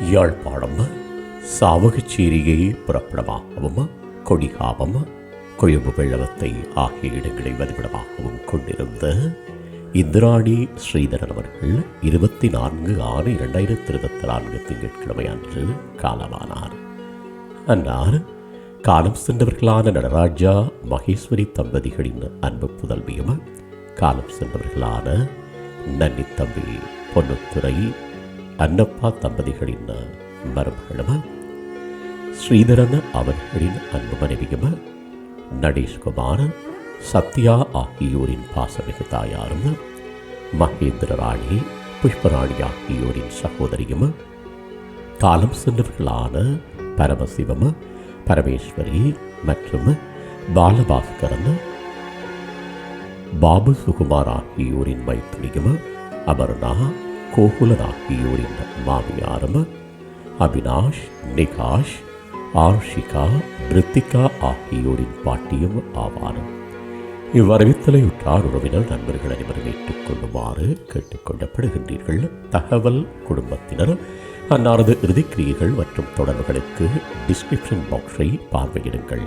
யாழ்ப்பாணம் சாவகச்சேரியை புறப்படமாகவும் கொடிகாமம் கொழும்பு வெள்ளவத்தை ஆகிய இடங்களை வதிவிடமாகவும் கொண்டிருந்த இந்திராணி ஸ்ரீதரன் அவர்கள் இருபத்தி நான்கு ஆறு இரண்டாயிரத்தி இருபத்தி நான்கு திங்கட்கிழமை அன்று காலமானார். அன்னார் காலம் சென்றவர்களான நடராஜா மகேஸ்வரி தம்பதிகளின் அன்பு புதல்வியும் காலம் சென்றவர்களான நன்னித்தம்பி பொன்னுத்துறை அன்னப்பா தம்பதிகளின் மருமகளும் ஸ்ரீதரன் அவர்களின் அன்பு மனைவியும? நடேஷ்குமார் சத்யா ஆகியோரின் பாசமிகு தாயாரும் மகேந்திர ராணி புஷ்பராணி ஆகியோரின் சகோதரியும்? காலம் சென்றவர்களான பரமசிவம் பரமேஸ்வரி மற்றும் பாலபாஸ்கரன் பாபு சுகுமார் ஆகியோரின் மைத்துனியும் அமர்நாத் கோகுலன் ஆகியோரின் மாமியாரும் அவினாஷ் நிகாஷ் ஆர்ஷிகா பிரித்திகா ஆகியோரின் பாட்டியும் ஆவார் இவ்வரவித்தலை உற்றார் உறவினர் நண்பர்கள் அனைவரும் ஏற்றுக்கொள்ளுமாறு கேட்டுக்கொள்ளப்படுகின்றீர்கள். தகவல் குடும்பத்தினர் அன்னாரது இறுதிக்கிரியைகள் மற்றும் தொடர்புகளுக்கு டிஸ்கிரிப்ஷன் பாக்ஸை பார்வையிடுங்கள்.